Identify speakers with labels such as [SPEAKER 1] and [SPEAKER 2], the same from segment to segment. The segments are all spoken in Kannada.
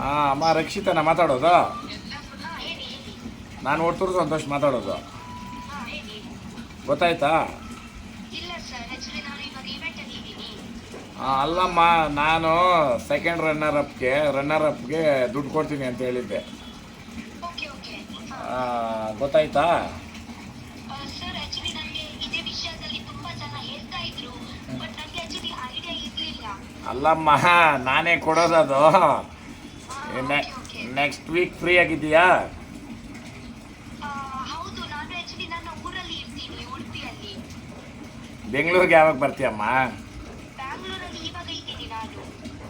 [SPEAKER 1] ಹಾಂ ಅಮ್ಮ ರಕ್ಷಿತನ ಮಾತಾಡೋದು? ನಾನು ಒಟ್ಟೂರು ಸಂತೋಷ್ ಮಾತಾಡೋದು. ಗೊತ್ತಾಯ್ತಾ? ಅಲ್ಲಮ್ಮ ನಾನು ಸೆಕೆಂಡ್ ರನ್ನರ್ ಅಪ್ಗೆ ರನ್ನರ್ ಅಪ್ಗೆ ದುಡ್ಡು ಕೊಡ್ತೀನಿ ಅಂತ ಹೇಳಿದ್ದೆ. ಗೊತ್ತಾಯ್ತಾ? ಅಲ್ಲಮ್ಮ ನಾನೇ ಕೊಡೋದದು ನೆಕ್ಸ್ಟ್ ವೀಕ್ ಫ್ರೀ ಆಗಿದ್ದೀಯಾ?
[SPEAKER 2] ಆ, ಹೌದು ನಾನು ಆಕ್ಚುಲಿ ನನ್ನ ಊರಲ್ಲಿ ಇರ್ತೀನಿ ಉಡುಪಿಯಲ್ಲಿ.
[SPEAKER 1] ಬೆಂಗಳೂರಿಗೆ ಯಾವಾಗ ಬರ್ತೀಯಮ್ಮ?
[SPEAKER 2] ಬ್ಯಾಂಗ್ಳೂರಲ್ಲಿ ಇವಾಗ ಇದ್ದೀನಿ ನಾನು.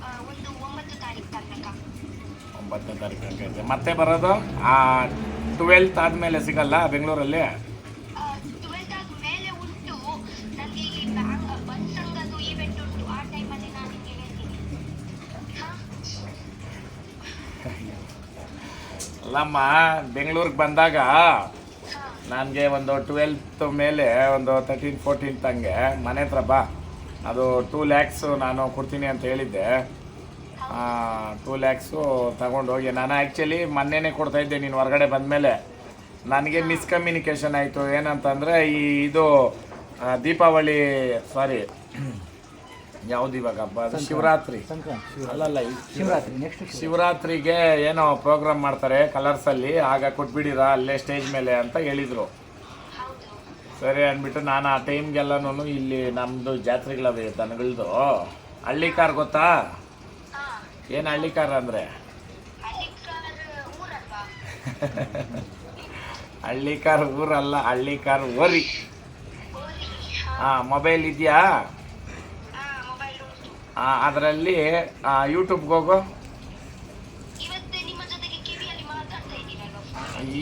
[SPEAKER 2] ಆ, ಒಂದು ಒಂಬತ್ತು ತಾರೀಕು ತನಕ.
[SPEAKER 1] ಒಂಬತ್ತನೇ ತಾರೀಕು ಮತ್ತೆ ಬರೋದು? ಟ್ವೆಲ್ತ್ ಆದಮೇಲೆ ಸಿಗಲ್ಲ ಬೆಂಗಳೂರಲ್ಲಿ? ಅಲ್ಲಮ್ಮ, ಬೆಂಗಳೂರಿಗೆ ಬಂದಾಗ ನನಗೆ ಒಂದು ಟ್ವೆಲ್ತ್ ಮೇಲೆ ಒಂದು ತರ್ಟೀನ್ ಫೋರ್ಟೀನ್ ತಂಗೆ ಮನೆ ಹತ್ರ ಬಾ. ಅದು ಟೂ ಲ್ಯಾಕ್ಸು ನಾನು ಕೊಡ್ತೀನಿ ಅಂತ ಹೇಳಿದ್ದೆ. ಟೂ ಲ್ಯಾಕ್ಸು ಹೋಗಿ. ನಾನು ಆ್ಯಕ್ಚುಲಿ ಮೊನ್ನೆನೇ ಕೊಡ್ತಾಯಿದ್ದೆ ನೀನು ಹೊರಗಡೆ ಬಂದಮೇಲೆ. ನನಗೆ ಮಿಸ್ಕಮ್ಯುನಿಕೇಷನ್ ಆಯಿತು. ಏನಂತಂದರೆ ಈ ಇದು ದೀಪಾವಳಿ ಸಾರಿ ಯಾವ್ದು ಇವಾಗ ಹಬ್ಬ? ಅದು ಶಿವರಾತ್ರಿ. ಅಲ್ಲಲ್ಲ
[SPEAKER 3] ಶಿವರಾತ್ರಿ. ನೆಕ್ಸ್ಟ್
[SPEAKER 1] ಶಿವರಾತ್ರಿಗೆ ಏನೋ ಪ್ರೋಗ್ರಾಮ್ ಮಾಡ್ತಾರೆ ಕಲರ್ಸಲ್ಲಿ ಆಗ ಕೊಟ್ಬಿಡಿರಾ ಅಲ್ಲೇ ಸ್ಟೇಜ್ ಮೇಲೆ ಅಂತ ಹೇಳಿದರು. ಸರಿ ಅಂದ್ಬಿಟ್ಟು ನಾನು ಆ ಟೈಮ್ಗೆಲ್ಲನೂ ಇಲ್ಲಿ ನಮ್ಮದು ಜಾತ್ರೆಗಳವೆ ದನಗಳದು. ಹಳ್ಳಿ ಕಾರ್ ಗೊತ್ತಾ? ಏನು ಹಳ್ಳಿ ಕಾರ್ ಅಂದರೆ? ಹಳ್ಳಿ ಕಾರ್ ಊರಲ್ಲ ಹಳ್ಳಿ ಕಾರ್ ಓರಿ.
[SPEAKER 2] ಹಾ
[SPEAKER 1] ಮೊಬೈಲ್ ಇದೆಯಾ? ಅದರಲ್ಲಿ ಯೂಟ್ಯೂಬ್ಗೆ ಹೋಗು.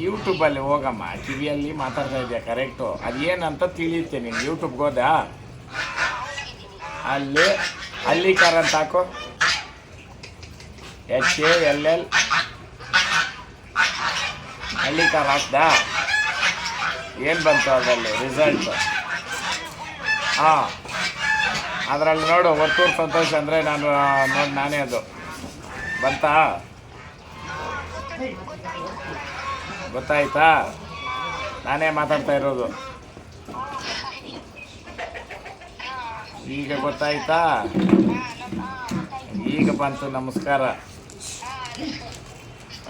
[SPEAKER 1] ಯೂಟ್ಯೂಬಲ್ಲಿ ಹೋಗಮ್ಮ. ಕಿವಿಯಲ್ಲಿ ಮಾತಾಡ್ತಾ ಇದೆಯಾ ಕರೆಕ್ಟು ಅದೇನಂತ ತಿಳಿಯುತ್ತೆ ನೀನು ಯೂಟ್ಯೂಬ್ಗೆ ಹೋದಾ ಅಲ್ಲಿ ಅಲ್ಲಿ ಕಾರ್ ಅಂತ ಹಾಕು. H A L L Hallikar ಹಾಕ್ದಾ? ಏನು ಬಂತು ಅದರಲ್ಲಿ? ರಿಸಲ್ಟ್ ಹಾಂ ಅದರಲ್ಲಿ ನೋಡು ಒತ್ತೂರು ಸಂತೋಷ ಅಂದರೆ ನಾನು ನೋಡಿ ನಾನೇ ಅದು. ಬಂತಾ? ಗೊತ್ತಾಯ್ತಾ? ನಾನೇ ಮಾತಾಡ್ತಾ ಇರೋದು. ಈಗ ಗೊತ್ತಾಯ್ತಾ? ಈಗ ಬಂತು ನಮಸ್ಕಾರ.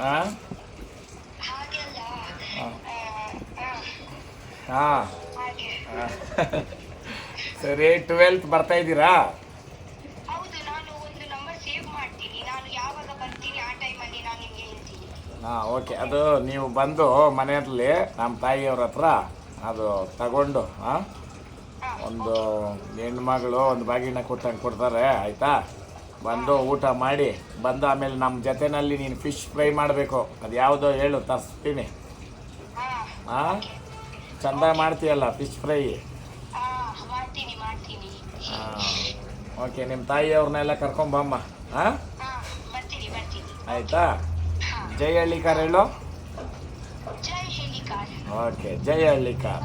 [SPEAKER 1] ಹಾಂ. ಹಾಂ. ಹಾಂ. ಸರಿ ಟ್ವೆಲ್ತ್ ಬರ್ತಾ ಇದ್ದೀರಾ?
[SPEAKER 2] ಹೌದು ನಾನು ಒಂದು ನಂಬರ್ ಸೇವ್ ಮಾಡ್ತೀನಿ. ನಾನು ಯಾವಾಗ ಬರ್ತೀನಿ ಆ ಟೈಮಲ್ಲಿ ನಾನು ನಿಮಗೆ ಹೇಳ್ತೀನಿ.
[SPEAKER 1] ಹಾಂ ಓಕೆ ಅದು ನೀವು ಬಂದು ಮನೆಯಲ್ಲಿ ನಮ್ಮ ತಾಯಿಯವ್ರ ಹತ್ರ ಅದು ತಗೊಂಡು ಹಾಂ? ಒಂದು ಹೆಣ್ಮಗಳು ಒಂದು ಬಾಗಿನ ಕೊಟ್ಟಂಗೆ ಕೊಡ್ತಾರೆ ಆಯಿತಾ? ಬಂದು ಊಟ ಮಾಡಿ ಬಂದು ಆಮೇಲೆ ನಮ್ಮ ಜೊತೆನಲ್ಲಿ ನೀನು ಫಿಶ್ ಫ್ರೈ ಮಾಡಬೇಕು. ಅದು ಯಾವುದೋ ಹೇಳು ತರಿಸ್ತೀನಿ.
[SPEAKER 2] ಹಾ.
[SPEAKER 1] ಹಾಂ? ಚೆಂದ ಮಾಡ್ತೀಯಲ್ಲ ಫಿಶ್ ಫ್ರೈ
[SPEAKER 2] ಹಾ ಮಾಡ್ತೀನಿ ಮಾಡ್ತೀನಿ
[SPEAKER 1] ಹಾಂ ಓಕೆ ನಿಮ್ಮ ತಾಯಿಯವ್ರನ್ನೆಲ್ಲ ಕರ್ಕೊಂಬಮ್ಮ ಹಾಂ? ಆಯಿತಾ? ಜೈ ಹಳ್ಳಿಕಾರ್ ಹೇಳು.
[SPEAKER 2] ಜೈ ಹೆಲಿಕಾರ್
[SPEAKER 1] ಓಕೆ ಜೈ ಹಳ್ಳಿಕಾರ್.